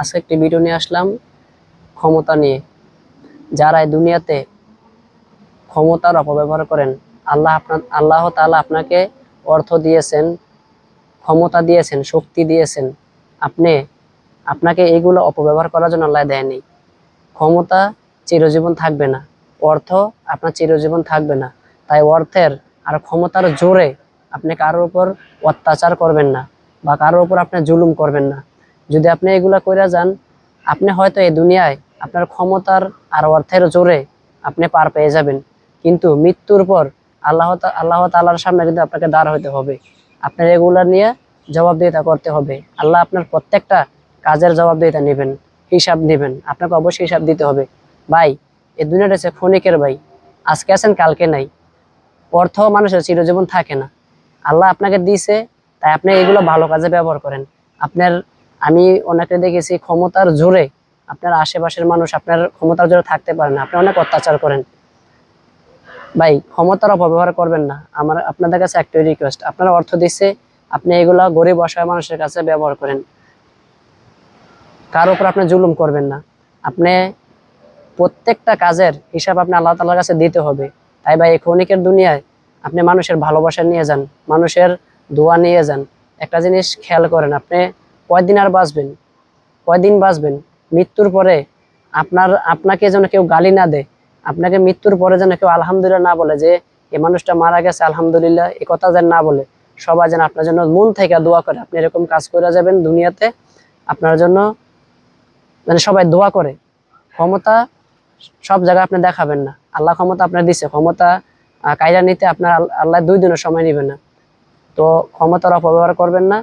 আজকে একটি ভিডিও নিয়ে আসলাম ক্ষমতা নিয়ে। যারা এই দুনিয়াতে ক্ষমতার অপব্যবহার করেন, আল্লাহ আপনার, আল্লাহ তাআলা আপনাকে অর্থ দিয়েছেন, ক্ষমতা দিয়েছেন, শক্তি দিয়েছেন। আপনি, আপনাকে এইগুলো অপব্যবহার করার জন্য আল্লাহ দেয়নি। ক্ষমতা চিরজীবন থাকবে না। অর্থ আপনার চিরজীবন থাকবে না। তাই অর্থের আর ক্ষমতার জোরে আপনি কারোর উপর অত্যাচার করবেন না বা কারোর উপর আপনি জুলুম করবেন না। যদি আপনি এগুলা কইরা যান, আপনি হয়তো এই দুনিয়ায় আপনার ক্ষমতার আর অর্থের জোরে আপনি পার পেয়ে যাবেন। কিন্তু মৃত্যুর পর আল্লাহ আল্লাহ তাআলার সামনে কিন্তু আপনাকে দাঁড় হইতে হবে। আপনার এগুলা নিয়ে জবাবদিহিতা করতে হবে। আল্লাহ আপনার প্রত্যেকটা কাজের জবাবদিহিতা নেবেন, হিসাব নেবেন। আপনাকে অবশ্যই হিসাব দিতে হবে। ভাই, এই দুনিয়াটা হচ্ছে ক্ষণিকের ভাই। আজকে আছেন, কালকে নাই। অর্থ মানুষের চিরজীবন থাকে না। আল্লাহ আপনাকে দিয়েছে, তাই আপনি এগুলো ভালো কাজে ব্যবহার করেন। আপনার আমি অনেকে দেখেছি ক্ষমতার জোরে আপনার আশেপাশের মানুষ আপনার ক্ষমতার জোরে থাকতে পারে না। আপনি অনেক অত্যাচার করেন। ভাই, ক্ষমতার অপব্যবহার করবেন না। আমার, আপনাদের কাছে একটাই রিকোয়েস্ট আপনারা অর্থ দিচ্ছে আপনি এগুলা গরিব অসহায় মানুষের কাছে ব্যবহার করেন। কার উপর আপনি জুলুম করবেন না। আপনি প্রত্যেকটা কাজের হিসাব আপনি আল্লাহ তালার কাছে দিতে হবে। তাই ভাই, এই ক্ষণিকের দুনিয়ায় আপনি মানুষের ভালোবাসা নিয়ে যান, মানুষের দোয়া নিয়ে যান। একটা জিনিস খেয়াল করেন, আপনি কয়দিন আর বাঁচবেন? কয়দিন বাঁচবেন? মৃত্যুর পরে আপনার, আপনাকে যেন কেউ গালি না দেয়, আপনাকে মৃত্যুর পরে যেন কেউ আলহামদুলিল্লাহ না বলে যে এই মানুষটা মারা গেছে, আলহামদুলিল্লাহ এই কথা যেন না বলে। সবাই যেন আপনার জন্য মন থেকে দোয়া করে, আপনি এরকম কাজ করে যাবেন দুনিয়াতে, আপনার জন্য মানে সবাই দোয়া করে। ক্ষমতা সব জায়গায় আপনি দেখাবেন না। আল্লাহ ক্ষমতা আপনার দিছে। ক্ষমতা কায়রা নিতে আপনার আল্লাহ দুই দিনের সময় নেবেন না। তো ক্ষমতার অপব্যবহার করবেন না।